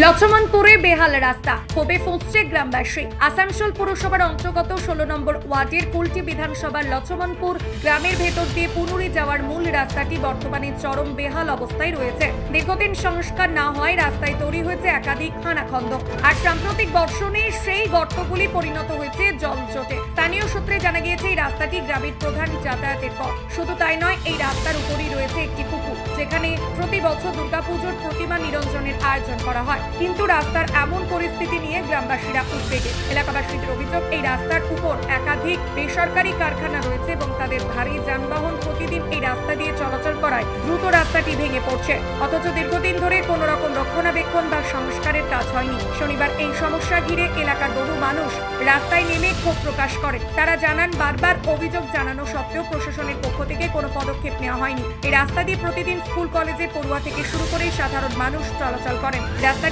লক্ষ্মণপুরে বেহাল রাস্তা। ক্ষোভে ফুঁসছে গ্রামবাসী। আসানসোল পুরসভার অন্তর্গত ষোলো নম্বর ওয়ার্ডের কুলটি বিধানসভার লক্ষ্মণপুর গ্রামের ভেতর দিয়ে পুনুরি যাওয়ার মূল রাস্তাটি বর্তমানে চরম বেহাল অবস্থায় রয়েছে। দীর্ঘদিন সংস্কার না হওয়ায় রাস্তায় তৈরি হয়েছে একাধিক খানাখন্দ। আর সাম্প্রতিক বর্ষণে সেই গর্তগুলি পরিণত হয়েছে জলজটে স্থানীয় সূত্রে জানা গিয়েছে, এই রাস্তাটি গ্রামের প্রধান যাতায়াতের পথ। শুধু তাই নয়, এই রাস্তার উপরই রয়েছে একটি পুকুর, যেখানে প্রতি বছর দুর্গাপুজোর প্রতিমা নিরঞ্জনের আয়োজন করা হয়। কিন্তু রাস্তার এমন পরিস্থিতি নিয়ে গ্রামবাসীরা উদ্বেগে। এলাকাবাসীদের অভিযোগ, এই রাস্তার উপর একাধিক বেসরকারি কারখানা রয়েছে এবং তাদের ভারী যানবাহন প্রতিদিন এই রাস্তা দিয়ে চলাচল করায় দ্রুত রাস্তাটি ভেঙে পড়ছে। অথচ দীর্ঘদিন ধরে কোনো রকম রক্ষণাবেক্ষণ বা সংস্কারের কাজ হয়নি। শনিবার এই সমস্যা ঘিরে এলাকার বহু মানুষ রাস্তায় নেমে ক্ষোভ প্রকাশ করে। তারা জানান, বারবার অভিযোগ জানানো সত্ত্বেও প্রশাসনের পক্ষ থেকে কোনো পদক্ষেপ নেওয়া হয়নি। এই রাস্তা দিয়ে প্রতিদিন স্কুল, কলেজে, পড়ুয়া থেকে শুরু করে সাধারণ মানুষ চলাচল করেন।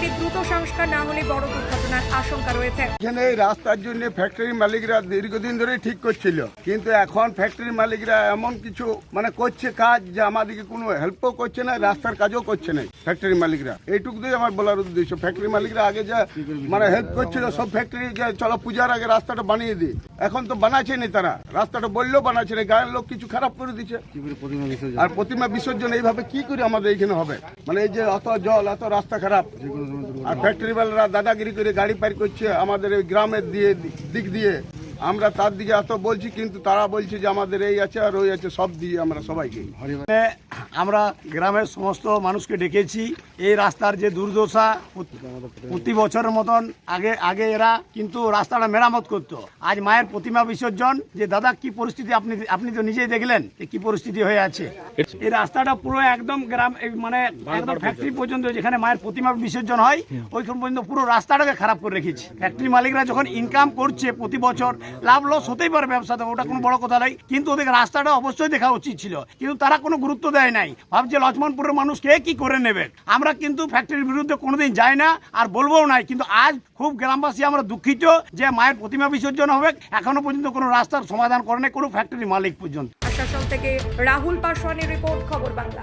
রাস্তাটি দ্রুত সংস্কার না হলে বড় দুর্ঘটনার আশঙ্কা রয়েছে। এখানে এই রাস্তার জন্য ফ্যাক্টরি মালিকরা দীর্ঘদিন ধরে ঠিক করছিল। কিন্তু এখন ফ্যাক্টরি মালিকরা এমন কিছু মানে করছে কাজ যে আমাদেরকে কোনো হেল্পও করছে না রাস্তার কাজও করছে না ফ্যাক্টরি মালিকরা। এইটুকুই আমার বলার উদ্দেশ্য ফ্যাক্টরি মালিকরা আগে যা মানে হেল্প করছিল সব ফ্যাক্টরি যে চলো পূজার আগে রাস্তাটা বানিয়ে দিই। এখন তো বানাচ্ছে না তারা। রাস্তাটা বললেও বানাচ্ছে না গায়ের লোক কিছু খারাপ করে দিচ্ছে। আর প্রতিমা বিসর্জন এইভাবে কি করে আমাদের এখানে হবে? মানে এই যে অত জল এত রাস্তা খারাপ। আর ফ্যাক্টরি বালারা দাদাগিরি করে গাড়ি পার করছে আমাদের এই গ্রামের দিয়ে দিক দিয়ে। আমরা তার দিকে এত বলছি কিন্তু তারা বলছে যে আমাদের এই আছে আর ওই আছে সব দিয়ে আমরা সবাইকে। আমরা গ্রামের সমস্ত মানুষকে ডেকেছি। এই রাস্তার যে দুর্দশা, প্রতি- বছরের মতন আগে আগে এরা কিন্তু রাস্তাটা মেরামত করতো। আজ মায়ের প্রতিমা বিসর্জন। যে দাদা, কি পরিস্থিতি? আপনি আপনি তো নিজেই দেখলেন কি পরিস্থিতি হয়ে আছে। এই রাস্তাটা পুরো একদম গ্রাম মানে একদম ফ্যাক্টরি পর্যন্ত যেখানে মায়ের প্রতিমা বিসর্জন হয়, ওইখান পর্যন্ত পুরো রাস্তাটাকে খারাপ করে রেখেছি। ফ্যাক্টরি মালিকরা যখন ইনকাম করছে প্রতি বছর, লাভ লস হতেই পারে ব্যবসাতে, ওটা কোনো বড় কথা নাই কিন্তু ওদের রাস্তাটা অবশ্যই দেখা উচিত ছিল। কিন্তু তারা কোনো গুরুত্ব দেয় নাই। ভাবছে লক্ষ্মণপুরের মানুষ কে কি করে নেবে? আমরা কিন্তু ফ্যাক্টরির বিরুদ্ধে কোনোদিন যাই না আর বলবোও নাই। কিন্তু আজ খুব গ্রামবাসী আমরা দুঃখিত যে মায়ের প্রতিমা বিসর্জন হবে। এখনও পর্যন্ত কোনো রাস্তার সমাধান করে নাই কোনো ফ্যাক্টরি মালিক পর্যন্ত। আসানসোল থেকে রাহুল পাশওয়ানের রিপোর্ট, খবর বাংলা।